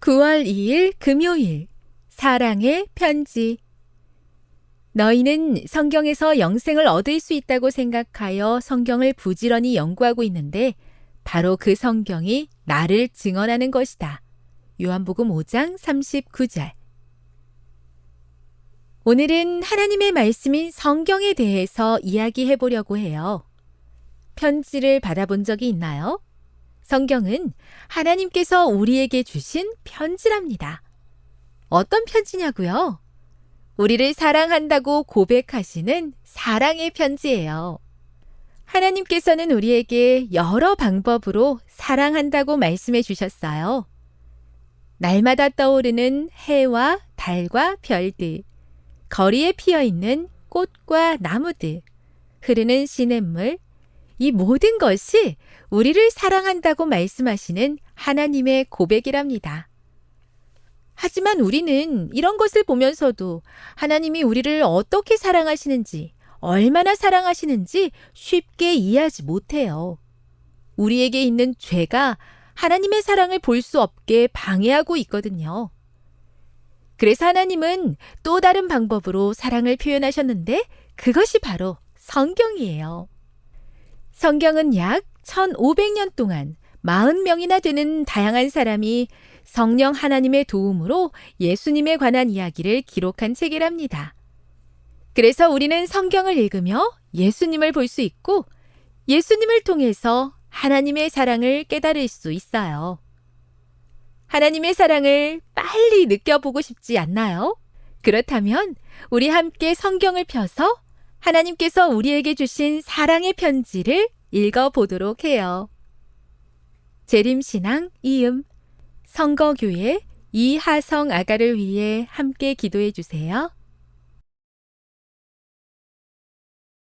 9월 2일 금요일 사랑의 편지 너희는 성경에서 영생을 얻을 수 있다고 생각하여 성경을 부지런히 연구하고 있는데 바로 그 성경이 나를 증언하는 것이다. 요한복음 5장 39절 오늘은 하나님의 말씀인 성경에 대해서 이야기해 보려고 해요. 편지를 받아본 적이 있나요? 성경은 하나님께서 우리에게 주신 편지랍니다. 어떤 편지냐고요? 우리를 사랑한다고 고백하시는 사랑의 편지예요. 하나님께서는 우리에게 여러 방법으로 사랑한다고 말씀해 주셨어요. 날마다 떠오르는 해와 달과 별들, 거리에 피어 있는 꽃과 나무들, 흐르는 시냇물, 이 모든 것이 우리를 사랑한다고 말씀하시는 하나님의 고백이랍니다. 하지만 우리는 이런 것을 보면서도 하나님이 우리를 어떻게 사랑하시는지, 얼마나 사랑하시는지 쉽게 이해하지 못해요. 우리에게 있는 죄가 하나님의 사랑을 볼 수 없게 방해하고 있거든요. 그래서 하나님은 또 다른 방법으로 사랑을 표현하셨는데 그것이 바로 성경이에요. 성경은 약 1500년 동안 40명이나 되는 다양한 사람이 성령 하나님의 도움으로 예수님에 관한 이야기를 기록한 책이랍니다. 그래서 우리는 성경을 읽으며 예수님을 볼 수 있고 예수님을 통해서 하나님의 사랑을 깨달을 수 있어요. 하나님의 사랑을 빨리 느껴보고 싶지 않나요? 그렇다면 우리 함께 성경을 펴서 하나님께서 우리에게 주신 사랑의 편지를 읽어보도록 해요. 재림신앙 이음 성거교회 이하성 아가를 위해 함께 기도해 주세요.